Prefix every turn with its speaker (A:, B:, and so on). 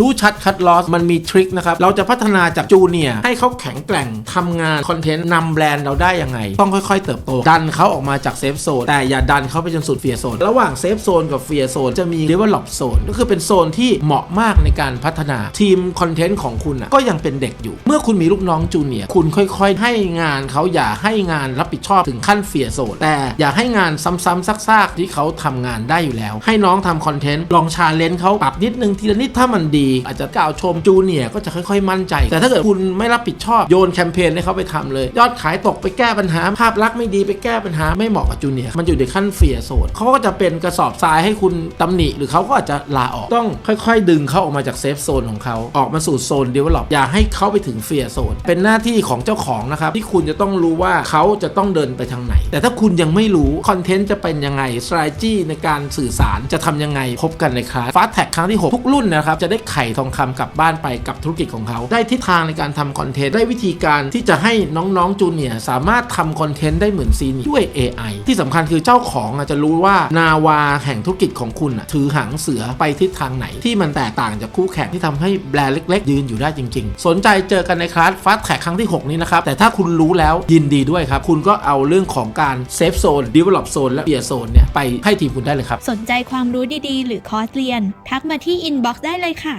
A: รู้ชัดคัดลอสมันมีทริคนะครับ เราจะพัฒนาจากจูเนียให้เขาแข็งแกร่งทำงานคอนเทนต์นำแบรนด์เราได้ยังไง ต้องค่อยๆ เติบโต ดันเขาออกมาจากเซฟโซนแต่อย่าดันเขาไปจนสุดเฟียโซน ระหว่างเซฟโซนกับเฟียโซนจะมีเรียกว่าหลบโซนก็คือเป็นโซนที่เหมาะมากในการพัฒนาทีมคอนเทนต์ของคุณอะก็ยังเป็นเด็กอยู่ เมื่อคุณมีลูกน้องจูเนียคุณค่อยๆ ให้งานเขาอย่าให้งานรับผิดชอบถึงขั้นเฟียโซนแต่อย่าให้งานซ้ำๆซากๆที่เขาทำงานได้อยู่แล้ว ให้น้องทำคอนเทนต์ลองชาเลนจ์เขาปรับนิดนึงทีละนิดถ้ามันดีอาจจะกล่าวชมจูเนียก็จะค่อยๆมั่นใจ แต่ถ้าเกิดคุณไม่รับผิดชอบโยนแคมเปญให้เขาไปทำเลย ยอดขายตกไปแก้ปัญหาภาพลักษณ์ไม่ดีไปแก้ปัญหาไม่เหมาะกับจูเนียมันอยู่ในขั้นเฟียโซนเขาก็จะเป็นกระสอบทรายให้คุณตำหนิ หรือเขาก็อาจจะลาออกต้องค่อย ๆ ดึงเขาออกมาจากเซฟโซนของเขาออกมาสู่โซนเดเวลลอปอย่าให้เขาไปถึงเฟียโซนเป็นหน้าที่ของเจ้าของนะครับที่คุณจะต้องรู้ว่าเขาจะต้องเดินไปทางไหน แต่ถ้าคุณยังไม่รู้คอนเทนต์จะเป็นยังไง strategy ในการสื่อสารจะทำยังไงพบกันในคลาสฟาสแท็กครั้งที่ 6 ทุกรุ่นนะครับจะได้ไข่ทองคำกลับบ้านไปกับธุรกิจของเขา ได้ทิศทางในการทำคอนเทนต์ได้วิธีการที่จะให้น้องๆจูเนียสามารถทำคอนเทนต์ได้เหมือนซีนด้วย AI ที่สำคัญคือเจ้าของอาจจะรู้ว่านาวาแห่งธุรกิจของคุณถือหางเสือไปทิศทางไหน ที่มันแตกต่างจากคู่แข่งที่ทำให้แบรนด์เล็ก ๆ ยืนอยู่ได้จริง ๆ สนใจเจอกันในคลาสฟาสแท็กครั้งที่ 6 นี้นะครับ แต่ถ้าคุณรู้แล้วยินดีด้วยครับ คุณก็เอาเรื่องของการเซฟโซนดิเวลลอปโซนและเบียร์โซนเนี่ยไปให้ทีมคุณได้เลยครับ
B: สนใจความรู้ดีๆ หรือคอร์สเรียน ทักมาที่อินบ็อกซ์ได้เลยค่ะ